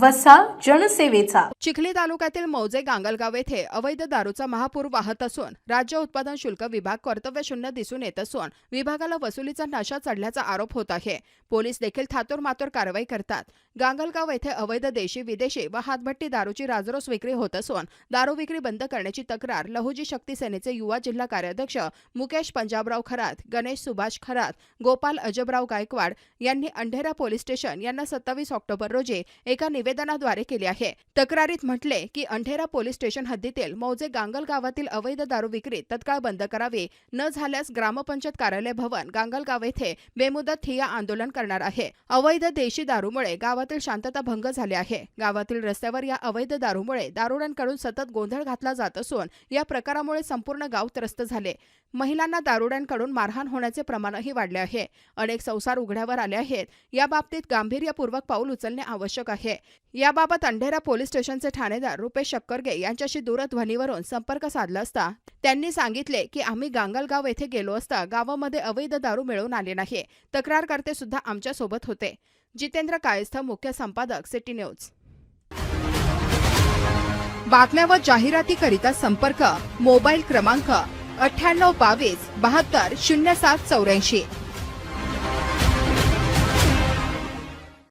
वसा जनसेवेचा. चिखली तालुक्यातील मौजे गांगलगाव येथे अवैध दारूचा महापूर वाहत असून राज्य उत्पादन शुल्क विभाग कर्तव्यशून्य दिसून येत असून विभागाला वसुलीचा नशा चढल्याचा आरोप होत आहे. पोलीस देखील थातोर मातोर कारवाई करतात. गांगलगाव येथे अवैध देशी विदेशी व हातभट्टी दारूची राजरोस विक्री होत असून दारू विक्री बंद करण्याची तक्रार लहुजी शक्ती सेनेचे युवा जिल्हा कार्याध्यक्ष मुकेश पंजाबराव खरात गणेश सुभाष खरात गोपाल अजबराव गायकवाड यांनी अंढेरा पोलीस स्टेशन यांना सत्तावीस ऑक्टोबर रोजी एका निवेदनाद्वारे केली आहे. तक्रारीत म्हटले की अंढेरा पोलीस स्टेशन हद्दीतील मौजे गांगल गावातील अवैध दारू विक्री तत्काळ बंद करावी. न झाल्यास ग्रामपंचायत कार्यालय भवन गांगलगाव येथे बेमुदत ठिय्या आंदोलन करणार आहे. अवैध देशी दारूमुळे गावातील शांतता भंग झाली आहे. गावातील रस्त्यावर या अवैध दारूमुळे दारुड्यांकडून सतत गोंधळ घातला जात असून या प्रकारामुळे संपूर्ण गाव त्रस्त झाले. महिलांना दारुड्यांकडून मारहाण होण्याचे प्रमाणही वाढले आहे. अनेक संसार उघड्यावर आले आहेत. या बाबतीत गांभीर्यपूर्वक पाऊल उचलणे आवश्यक आहे. याबाबत अंढेरा पोलीस स्टेशनचे ठाणेदार रुपेश शक्करगे यांच्याशी दूरध्वनीवरून संपर्क साधला असता त्यांनी सांगितले की आम्ही गांगलगाव येथे गेलो असता गावामध्ये अवैध दारू मिळवून आले नाही. तक्रारकर्ते सुद्धा आमच्यासोबत होते. जितेंद्र कायस्थ मुख्य संपादक सिटी न्यूज. बातम्या व जाहिरातीकरिता संपर्क मोबाईल क्रमांक अठ्ठ्याण्णव बावीस बहात्तर शून्य सात चौऱ्याऐंशी.